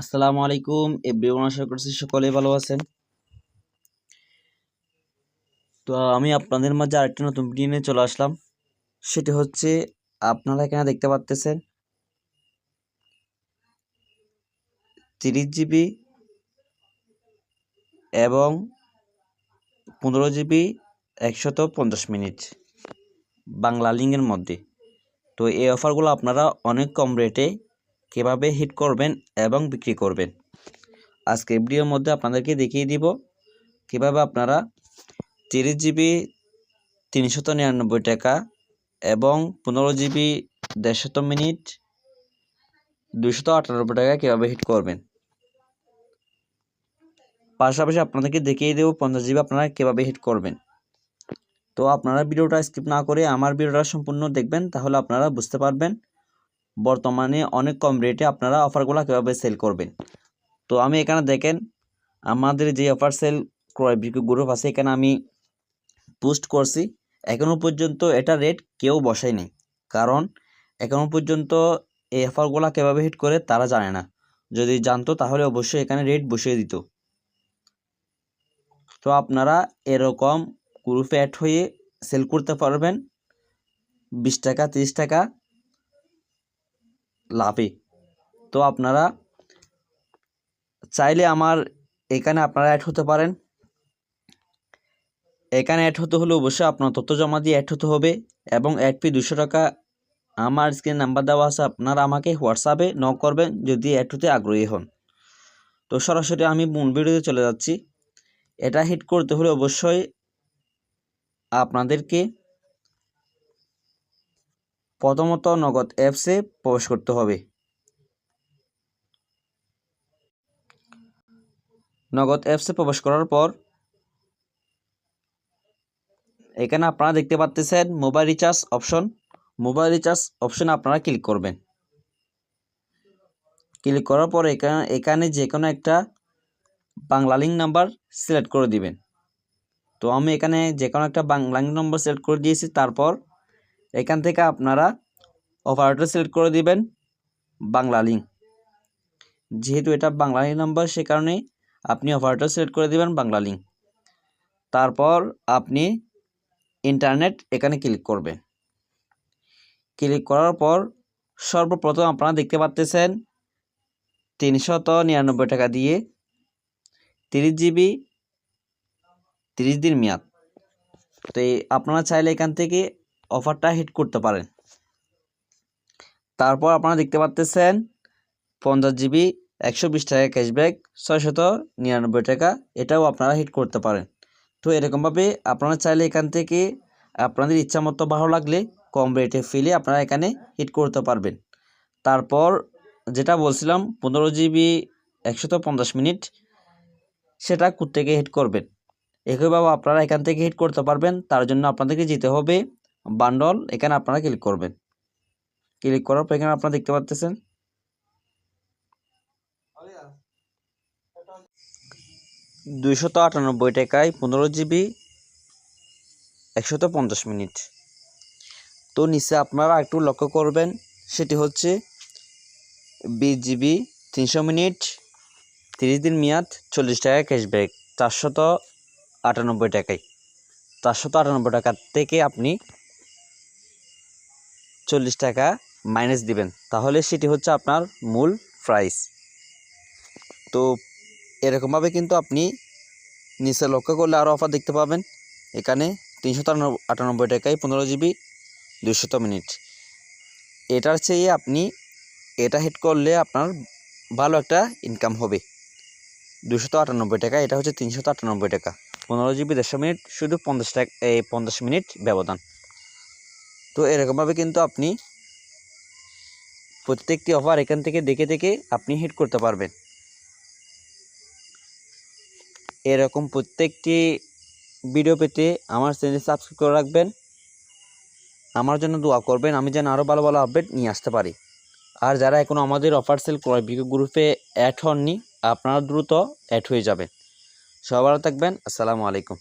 আসসালামু আলাইকুম, এভরিওয়ান আশা করছি সকলেই ভালো আছেন। তো আমি আপনাদের মাঝে আরেকটা নতুন ভিডিও নিয়ে চলে আসলাম। সেটি হচ্ছে, আপনারা এখানে দেখতে পাচ্তেছেন তিরিশ জিবি এবং পনেরো জিবি একশত পঞ্চাশ মিনিট বাংলা লিঙ্কের মধ্যে। তো এই অফারগুলো আপনারা অনেক কম রেটে কীভাবে হিট করবেন এবং বিক্রি করবেন। আজকে ভিডিওর মধ্যে আপনাদেরকে দেখিয়ে দিব কীভাবে আপনারা তিরিশ জিবি তিনশত নিরানব্বই টাকা এবং পনেরো জিবি দেড়শত মিনিট, দুইশত আটানব্বই টাকা কীভাবে হিট করবেন। পাশাপাশি আপনাদেরকে দেখিয়ে দেবো পঞ্চাশ জিবি আপনারা কীভাবে হিট করবেন। তো আপনারা ভিডিওটা স্কিপ না করে আমার ভিডিওটা সম্পূর্ণ দেখবেন, তাহলে আপনারা বুঝতে পারবেন বর্তমানে অনেক কম রেটে আপনারা অফারগুলো কীভাবে সেল করবেন? তো আমি এখানে দেখেন, আমাদের যে অফার সেল ক্রয় বিক্রি গ্রুপ আছে, এখানে আমি পোস্ট করছি। এখনও পর্যন্ত এটা রেট কেউ বসায়নি। কারণ এখনও পর্যন্ত এই অফারগুলো কীভাবে হিট করে তারা জানে না। যদি জানতো তাহলে অবশ্যই এখানে রেট বসিয়ে দিত। তো আপনারা এরকম গ্রুপে অ্যাড হয়ে সেল করতে পারবেন। বিশ টাকা, তিরিশ টাকা লাভে। তো আপনারা চাইলে আমার এখানে আপনারা অ্যাড হতে পারেন। এখানে অ্যাড হতে হলে অবশ্যই আপনার তথ্য জমা দিয়ে অ্যাড হতে হবে এবং অ্যাড ফি দুশো টাকা। আমার স্ক্রিন নাম্বার দেওয়া আছে, আপনারা আমাকে হোয়াটসঅ্যাপে ন করবেন যদি অ্যাড হতে আগ্রহী হন। তো সরাসরি আমি মূল ভিডিওতে চলে যাচ্ছি। এটা হিট করতে হলে অবশ্যই আপনাদেরকে প্রথমত নগদ অ্যাপসে প্রবেশ করতে হবে। নগদ অ্যাপসে প্রবেশ করার পর এখানে আপনারা দেখতে পাচ্তেছেন mobile recharge option mobile recharge অপশনে আপনারা ক্লিক করবেন। ক্লিক করার পর এখানে এখানে যে কোনো একটা বাংলা লিঙ্ক নাম্বার সিলেক্ট করে দিবেন। তো আমি এখানে যে কোনো একটা বাংলা লিঙ্ক নম্বর সিলেক্ট করে দিয়েছি, তারপর এখান থেকে আপনারা অপারেটর সিলেক্ট করে দিবেন, বাংলা লিঙ্ক যেহেতু এটা বাংলা লিঙ্ক নাম্বার সে কারণে আপনি অপারেটর সিলেক্ট করে দিবেন, বাংলা লিঙ্ক তারপর আপনি ইন্টারনেট এখানে ক্লিক করবেন। ক্লিক করার পর সর্বপ্রথম আপনারা দেখতে পাচ্তেছেন তিনশত নিরানব্বই টাকা দিয়ে তিরিশ জিবি, তিরিশ দিন মেয়াদ। তো আপনারা চাইলে এখান থেকে অফারটা হিট করতে পারেন। তারপর আপনারা দেখতে পাচ্তেছেন পঞ্চাশ জিবি একশো বিশ টাকা ক্যাশব্যাক ছয়শত নিরানব্বই টাকা, এটাও আপনারা হিট করতে পারেন। তো এরকমভাবে আপনারা চাইলে এখান থেকে আপনাদের ইচ্ছা মতো ভালো লাগলে কম রেটে ফেলে আপনারা এখানে হিট করতে পারবেন। তারপর যেটা বলছিলাম, পনেরো জিবি একশত পঞ্চাশ মিনিট, সেটা থেকে হিট করবেন? একইভাবে আপনারা এখান থেকে হিট করতে পারবেন, তার জন্য আপনাদেরকে যেতে হবে বান্ডল, এখানে আপনারা ক্লিক করবেন। ক্লিক করার পর এখানে আপনারা দেখতে পাচ্ছেন। দুইশত আটানব্বই টাকায় পনেরো জিবি, একশত পঞ্চাশ মিনিট। তো নিচে আপনারা একটু লক্ষ্য করবেন, সেটি হচ্ছে বিশ জিবি, তিনশো মিনিট, তিরিশ দিন মেয়াদ, চল্লিশ টাকা ক্যাশব্যাক চারশত আটানব্বই টাকায়। চারশত আটানব্বই টাকা থেকে আপনি চল্লিশ টাকা মাইনাস দিবেন। তাহলে সেটি হচ্ছে আপনার মূল প্রাইস তো এরকমভাবে কিন্তু আপনি নিচে লক্ষ্য করলে আরও অফার দেখতে পাবেন। এখানে তিনশো আটানব্বই টাকায় পনেরো জিবি দুশত মিনিট এটার চেয়ে আপনি এটা হিট করলে আপনার ভালো একটা ইনকাম হবে। দুশত আটানব্বই টাকা, এটা হচ্ছে তিনশত আটানব্বই টাকা। পনেরো জিবি দেড়শো মিনিট শুধু পঞ্চাশ টাকা, এই পঞ্চাশ মিনিট ব্যবধান। তো এরকমভাবে কিন্তু আপনি প্রত্যেকটি অফার এখান থেকে দেখে দেখে আপনি হিট করতে পারবেন। এরকম প্রত্যেকটি ভিডিও পেতে আমার চ্যানেল সাবস্ক্রাইব করে রাখবেন। আমার জন্য দোয়া করবেন, আমি যেন আরও ভালো ভালো আপডেট নিয়ে আসতে পারি। আর যারা এখনও আমাদের অফার সেল ক্রয় বিক্রি গ্রুপে অ্যাড হননি, আপনারা দ্রুত অ্যাড হয়ে যাবেন। ভালো থাকবেন, আসসালামু আলাইকুম।